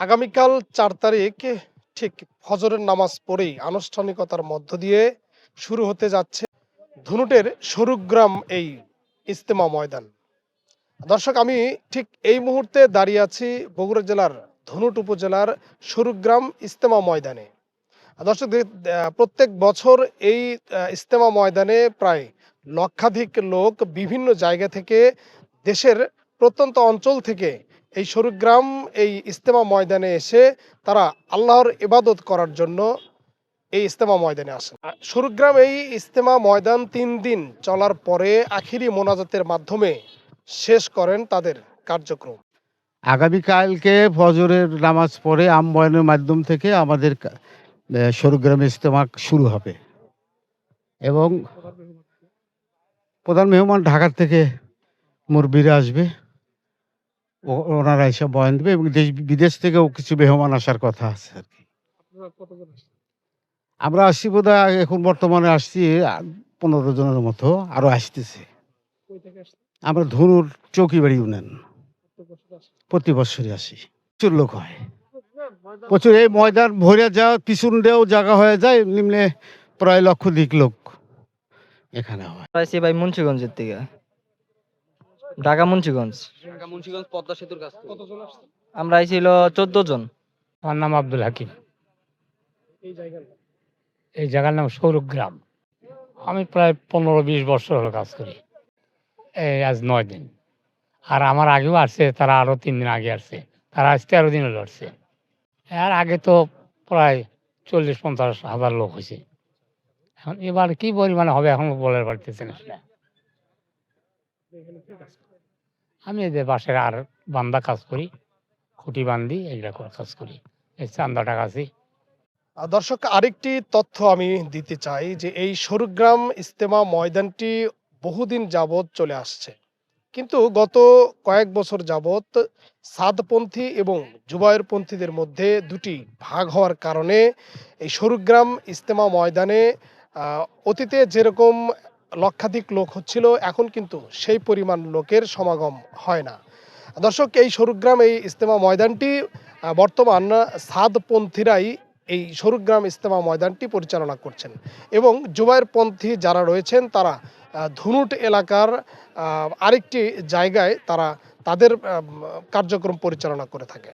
আগামীকাল চার তারিখ, ঠিক ফজরের নামাজ পড়েই আনুষ্ঠানিকতার মধ্য দিয়ে শুরু হতে যাচ্ছে ধুনুটের স্বরূপগ্রাম এই ইস্তেমা ময়দান। দর্শক, আমি ঠিক এই মুহূর্তে দাঁড়িয়ে আছি বগুড়া জেলার ধনুট উপজেলার সরুগ্রাম ইস্তেমা ময়দানে। দর্শক প্রত্যেক বছর এই ইস্তেমা ময়দানে প্রায় লক্ষাধিক লোক বিভিন্ন জায়গা থেকে দেশের প্রত্যন্ত অঞ্চল থেকে এই সরুগ্রাম, এই ইস্তেমা ময়দানে এসে তারা আল্লাহর ইবাদত করার জন্য এই ইস্তেমা ময়দানে আসেন। সরুগ্রাম এই ইস্তেমা ময়দান তিন দিন চলার পরে আখিরি মোনাজাতের মাধ্যমে শেষ করেন তাদের কার্যক্রম। আগামীকালকে ফজরের নামাজ পড়ে আমবয়নের মাধ্যম থেকে আমাদের স্বরূপগ্রামে ইজতেমা শুরু হবে। এবং প্রধান মেহমান ঢাকার থেকে মুরব্বীরা আসবে। ওনারা এসে বয়ান দেবে এবং দেশ বিদেশ থেকেও কিছু মেহমান আসার কথা আছে আর কি। আমরা আসছি বোধ এখন বর্তমানে আসছি পনেরো জনের মতো আরও আসতেছে। আমরা ধনুর চৌকি বাড়ি ইউনিয়ন প্রতি বছরই আসি। প্রচুর লোক হয়। প্রচুর এই ময়দান ভরে যাওয়া পিছন দিয়েও জায়গা হয়ে যায় নিম্নে প্রায় লক্ষাধিক লোক এখানে হয়। ভাই মুন্সিগঞ্জের থেকে ঢাকা মুন্সিগঞ্জ। ঢাকা মুন্সিগঞ্জ পদ্মা সেতুর কাছ থেকে। আমরা আইছিল চোদ্দ জন। আমার নাম আব্দুল হাকিম। এই জায়গার নাম? সৌরগ্রাম আমি প্রায় পনেরো বিশ বছর হলো কাজ করি। এই আজ নয় দিন। আর আমার আগেও আসছে তারা আরও তিন দিন আগে আসছে। তারা আজ তেরো দিন হলো আসছে আর আগে তো প্রায় চল্লিশ পঞ্চাশ হাজার লোক হয়েছে। এখন এবার কি পরিমাণে হবে এখন বলার পারতেছে না। সেটা। আমি এদের বাসায় আর বান্দা কাজ করি, খুঁটি বান্ধি করে কাজ করি। চান্দাটা কাছি দর্শক, আরেকটি তথ্য আমি দিতে চাই যে এই সরুগ্রাম ইস্তেমা ময়দানটি বহুদিন যাবৎ চলে আসছে। কিন্তু গত কয়েক বছর যাবৎ সাদপন্থী এবং জুবায়েরপন্থীদের মধ্যে দুটি ভাগ হওয়ার কারণে এই সরুগ্রাম ইস্তেমা ময়দানে অতীতে যেরকম লক্ষাধিক লোক হচ্ছিল, এখন কিন্তু সেই পরিমাণ লোকের সমাগম হয় না। দর্শক, এই স্বরূপগ্রাম এই ইস্তেমা ময়দানটি বর্তমান সাদপন্থীরাই এই সরুগ্রাম ইস্তেমা ময়দানটি পরিচালনা করছেন এবং জুবায়ের পন্থী যারা রয়েছেন, তারা ধুনুট এলাকার আরেকটি জায়গায় তারা তাদের কার্যক্রম পরিচালনা করে থাকে।